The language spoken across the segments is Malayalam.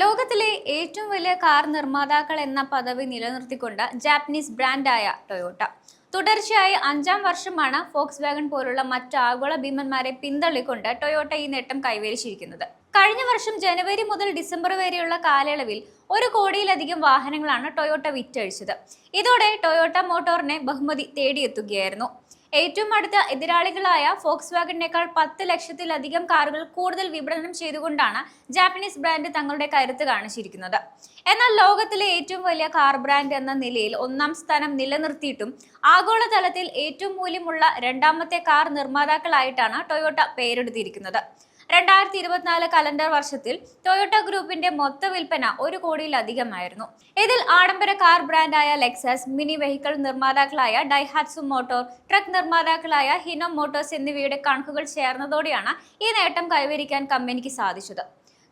ലോകത്തിലെ ഏറ്റവും വലിയ കാർ നിർമ്മാതാക്കൾ എന്ന പദവി നിലനിർത്തിക്കൊണ്ട് ജാപ്പനീസ് ബ്രാൻഡായ ടൊയോട്ട. തുടർച്ചയായി അഞ്ചാം വർഷമാണ് ഫോക്സ് വാഗൺ പോലുള്ള മറ്റ് ആഗോള ഭീമന്മാരെ പിന്തള്ളിക്കൊണ്ട് ടൊയോട്ട ഈ നേട്ടം കൈവരിച്ചിരിക്കുന്നത്. കഴിഞ്ഞ വർഷം ജനുവരി മുതൽ ഡിസംബർ വരെയുള്ള കാലയളവിൽ ഒരു കോടിയിലധികം വാഹനങ്ങളാണ് ടൊയോട്ട വിറ്റഴിച്ചത്. ഇതോടെ ടൊയോട്ട മോട്ടോറിനെ ബഹുമതി തേടിയെത്തുകയായിരുന്നു. ഏറ്റവും അടുത്ത എതിരാളികളായ ഫോക്സ് വാഗണിനേക്കാൾ പത്ത് ലക്ഷത്തിലധികം കാറുകൾ കൂടുതൽ വിപണനം ചെയ്തുകൊണ്ടാണ് ജാപ്പനീസ് ബ്രാൻഡ് തങ്ങളുടെ കരുത്ത് കാണിച്ചിരിക്കുന്നത്. എന്നാൽ ലോകത്തിലെ ഏറ്റവും വലിയ കാർ ബ്രാൻഡ് എന്ന നിലയിൽ ഒന്നാം സ്ഥാനം നിലനിർത്തിയിട്ടും ആഗോളതലത്തിൽ ഏറ്റവും മൂല്യമുള്ള രണ്ടാമത്തെ കാർ നിർമ്മാതാക്കളായിട്ടാണ് ടൊയോട്ട പേരെടുത്തിരിക്കുന്നത്. രണ്ടായിരത്തി ഇരുപത്തിനാല് കലണ്ടർ വർഷത്തിൽ ടൊയോട്ട ഗ്രൂപ്പിന്റെ മൊത്ത വിൽപ്പന ഒരു കോടിയിലധികമായിരുന്നു. ഇതിൽ ആഡംബര കാർ ബ്രാൻഡായ ലെക്സസ് മിനി വെഹിക്കിൾ നിർമ്മാതാക്കളായ ഡൈഹാറ്റ്സു മോട്ടോർ ട്രക്ക് നിർമ്മാതാക്കളായ ഹിനോ മോട്ടോഴ്സ് എന്നിവയുടെ കണക്കുകൾ ചേർന്നതോടെയാണ് ഈ നേട്ടം കൈവരിക്കാൻ കമ്പനിക്ക് സാധിച്ചത്.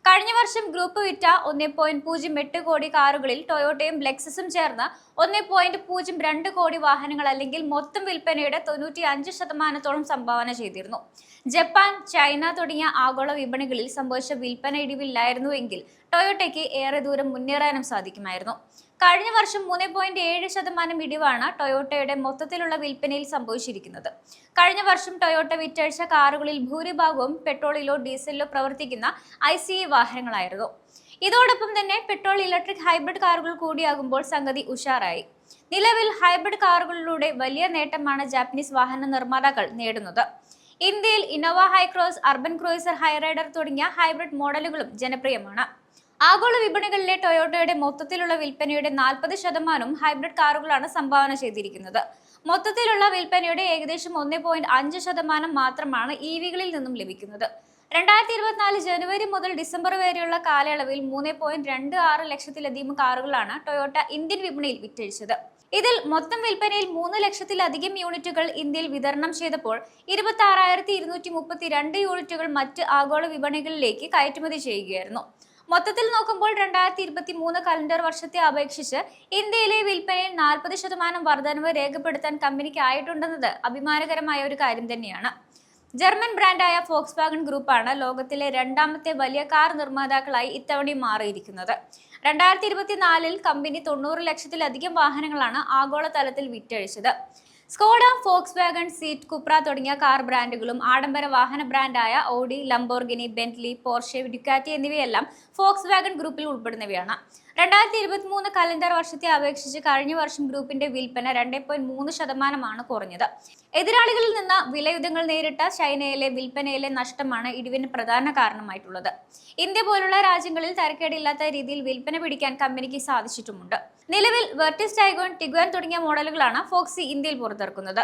കഴിഞ്ഞ വർഷം ഗ്രൂപ്പ് വിറ്റ ഒന്നേ പോയിന്റ് പൂജ്യം എട്ട് കോടി കാറുകളിൽ ടൊയോട്ടയും ലെക്സസും ചേർന്ന് ഒന്നേ പോയിന്റ് പൂജ്യം രണ്ട് കോടി വാഹനങ്ങൾ അല്ലെങ്കിൽ മൊത്തം വിൽപ്പനയുടെ തൊണ്ണൂറ്റി അഞ്ച് ശതമാനത്തോളം സംഭാവന ചെയ്തിരുന്നു. ജപ്പാൻ ചൈന തുടങ്ങിയ ആഗോള വിപണികളിൽ സംഭവിച്ച വിൽപ്പന ഇടിവില്ലായിരുന്നുവെങ്കിൽ ടൊയോട്ടയ്ക്ക് ഏറെ ദൂരം മുന്നേറാനും സാധിക്കുമായിരുന്നു. കഴിഞ്ഞ വർഷം മൂന്ന് പോയിന്റ് ഏഴ് ശതമാനം ഇടിവാണ് ടൊയോട്ടയുടെ മൊത്തത്തിലുള്ള വിൽപ്പനയിൽ സംഭവിച്ചിരിക്കുന്നത്. കഴിഞ്ഞ വർഷം ടൊയോട്ട വിറ്റഴിച്ച കാറുകളിൽ ഭൂരിഭാഗവും പെട്രോളിലോ ഡീസലിലോ പ്രവർത്തിക്കുന്ന ഐ വാഹനങ്ങളായിരുന്നു. ഇതോടൊപ്പം തന്നെ പെട്രോൾ ഇലക്ട്രിക് ഹൈബ്രിഡ് കാറുകൾ കൂടിയാകുമ്പോൾ സംഗതി ഉഷാറായി. നിലവിൽ ഹൈബ്രിഡ് കാറുകളിലൂടെ വലിയ നേട്ടമാണ് ജാപ്പനീസ് വാഹന നിർമ്മാതാക്കൾ നേടുന്നത്. ഇന്ത്യയിൽ Innova Hycross Urban Cruiser Hyryder തുടങ്ങിയ ഹൈബ്രിഡ് മോഡലുകളും ജനപ്രിയമാണ്. ആഗോള വിപണികളിലെ ടൊയോട്ടയുടെ മൊത്തത്തിലുള്ള വിൽപ്പനയുടെ നാൽപ്പത് ശതമാനവും ഹൈബ്രിഡ് കാറുകളാണ് സംഭാവന ചെയ്തിരിക്കുന്നത്. മൊത്തത്തിലുള്ള വിൽപ്പനയുടെ ഏകദേശം ഒന്ന് പോയിന്റ് അഞ്ച് ശതമാനം മാത്രമാണ് ഇ വികളിൽ നിന്നും ലഭിക്കുന്നത്. രണ്ടായിരത്തി ഇരുപത്തിനാല് ജനുവരി മുതൽ ഡിസംബർ വരെയുള്ള കാലയളവിൽ മൂന്ന് പോയിന്റ് രണ്ട് ആറ് ലക്ഷത്തിലധികം കാറുകളാണ് ടൊയോട്ട ഇന്ത്യൻ വിപണിയിൽ വിറ്റഴിച്ചത്. ഇതിൽ മൊത്തം വിൽപ്പനയിൽ മൂന്ന് ലക്ഷത്തിലധികം യൂണിറ്റുകൾ ഇന്ത്യയിൽ വിതരണം ചെയ്തപ്പോൾ ഇരുപത്തി ആറായിരത്തി ഇരുന്നൂറ്റി മുപ്പത്തി രണ്ട് യൂണിറ്റുകൾ മറ്റ് ആഗോള വിപണികളിലേക്ക് കയറ്റുമതി ചെയ്യുകയായിരുന്നു. മൊത്തത്തിൽ നോക്കുമ്പോൾ രണ്ടായിരത്തി ഇരുപത്തി മൂന്ന് കലണ്ടർ വർഷത്തെ അപേക്ഷിച്ച് ഇന്ത്യയിലെ വിൽപ്പനയിൽ നാൽപ്പത് ശതമാനം വർധനവ് രേഖപ്പെടുത്താൻ കമ്പനിക്ക് ആയിട്ടുണ്ടെന്നത് അഭിമാനകരമായ ഒരു കാര്യം തന്നെയാണ്. ജർമ്മൻ ബ്രാൻഡായ ഫോക്സ് വാഗൺ ഗ്രൂപ്പാണ് ലോകത്തിലെ രണ്ടാമത്തെ വലിയ കാർ നിർമ്മാതാക്കളായി ഇത്തവണ മാറിയിരിക്കുന്നത്. രണ്ടായിരത്തി ഇരുപത്തിനാലിൽ കമ്പനി തൊണ്ണൂറ് ലക്ഷത്തിലധികം വാഹനങ്ങളാണ് ആഗോളതലത്തിൽ വിറ്റഴിച്ചത്. Skoda Volkswagen Seat Cupra തുടങ്ങിയ കാർ ബ്രാൻഡുകളും ആഡംബര വാഹന ബ്രാൻഡായ Audi Lamborghini Bentley Porsche Ducati എന്നിവയെല്ലാം ഫോക്സ് വാഗൺ ഗ്രൂപ്പിൽ ഉൾപ്പെടുന്നവയാണ്. രണ്ടായിരത്തി ഇരുപത്തി മൂന്ന് കലണ്ടർ വർഷത്തെ അപേക്ഷിച്ച് കഴിഞ്ഞ വർഷം ഗ്രൂപ്പിന്റെ വിൽപ്പന രണ്ട് പോയിന്റ് മൂന്ന് ശതമാനമാണ് കുറഞ്ഞത്. എതിരാളികളിൽ നിന്ന് വിലയുദ്ധങ്ങൾ നേരിട്ട ചൈനയിലെ വിൽപ്പനയിലെ നഷ്ടമാണ് ഇടിവിന് പ്രധാന കാരണമായിട്ടുള്ളത്. ഇന്ത്യ പോലുള്ള രാജ്യങ്ങളിൽ തരക്കേടില്ലാത്ത രീതിയിൽ വിൽപ്പന പിടിക്കാൻ കമ്പനിക്ക് സാധിച്ചിട്ടുമുണ്ട്. നിലവിൽ വെർട്ടിസ് ടൈഗോൺ ടിഗ്വാൻ തുടങ്ങിയ മോഡലുകളാണ് ഫോക്സി ഇന്ത്യയിൽ പുറത്തിറക്കുന്നത്.